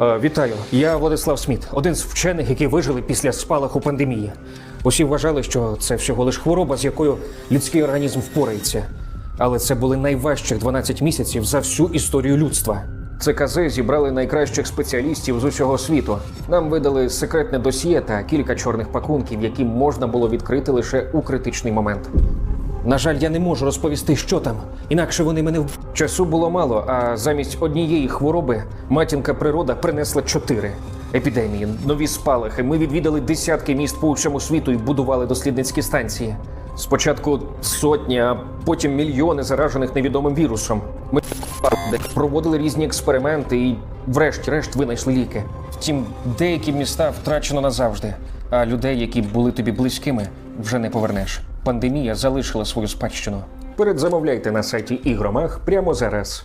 Е, Вітаю, я Владислав Сміт, один з вчених, які вижили після спалаху пандемії. Усі вважали, що це всього лиш хвороба, з якою людський організм впорається. Але це були найважчих 12 місяців за всю історію людства. ЦКЗ зібрали найкращих спеціалістів з усього світу. Нам видали секретне досьє та кілька чорних пакунків, які можна було відкрити лише у критичний момент. На жаль, я не можу розповісти, що там, інакше вони мене в... Часу було мало, а замість однієї хвороби матінка природа принесла чотири епідемії, нові спалахи. Ми відвідали десятки міст по всьому світу і будували дослідницькі станції. Спочатку сотні, а потім мільйони заражених невідомим вірусом. Ми проводили різні експерименти і, врешті-решт, винайшли ліки. Втім, деякі міста втрачено назавжди, а людей, які були тобі близькими, вже не повернеш. Пандемія залишила свою спадщину. Передзамовляйте на сайті ігромах прямо зараз.